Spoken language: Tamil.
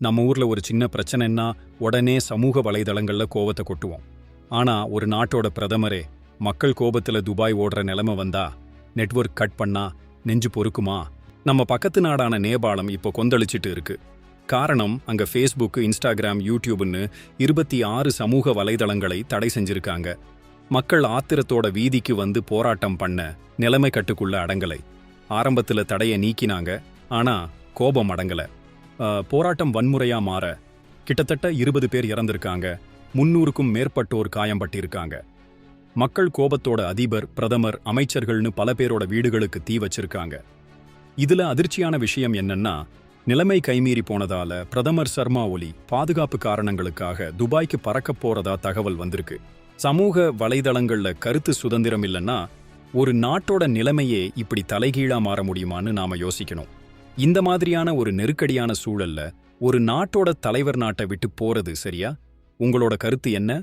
நம்ம ஊர்ல ஒரு சின்ன பிரச்சனைன்னா உடனே சமூக வலைதளங்கள்ல கோவத்தை கொட்டுவோம். ஆனா ஒரு நாட்டோட பிரதமரே மக்கள் கோபத்துல துபாய் ஓடுற நிலைமை வந்தா நெட்வொர்க் கட் பண்ணா நெஞ்சு பொறுக்குமா? நம்ம பக்கத்து நாடான நேபாளம் இப்போ கொந்தளிச்சிட்டு இருக்கு. காரணம் அங்க ஃபேஸ்புக் இன்ஸ்டாகிராம் யூடியூப்னு இருபத்தி ஆறு சமூக வலைதளங்களை தடை செஞ்சிருக்காங்க. மக்கள் ஆத்திரத்தோட வீதிக்கு வந்து போராட்டம் பண்ண நிலைமை கட்டுக்குள்ள அடங்கலை. ஆரம்பத்துல தடையை நீக்கினாங்க ஆனா கோபம் அடங்கலை. போராட்டம் வன்முறையா மாற கிட்டத்தட்ட இருபது பேர் இறந்திருக்காங்க. முன்னூறுக்கும் மேற்பட்டோர் காயம்பட்டிருக்காங்க. மக்கள் கோபத்தோட அதிபர் பிரதமர் அமைச்சர்கள்னு பல பேரோட வீடுகளுக்கு தீ வச்சிருக்காங்க. இதுல அதிர்ச்சியான விஷயம் என்னன்னா நிலைமை கைமீறி போனதால பிரதமர் சர்மா ஒலி பாதுகாப்பு காரணங்களுக்காக துபாய்க்கு பறக்கப் போறதா தகவல் வந்திருக்கு. சமூக வலைதளங்கள்ல கருத்து சுதந்திரம் இல்லைன்னா ஒரு நாட்டோட நிலைமையே இப்படி தலைகீழா மாற முடியுமான்னு நாம யோசிக்கணும். இந்த மாதிரியான ஒரு நெருக்கடியான சூழல்ல ஒரு நாட்டோட தலைவர் நாட்டை விட்டு போறது சரியா? உங்களோட கருத்து என்ன?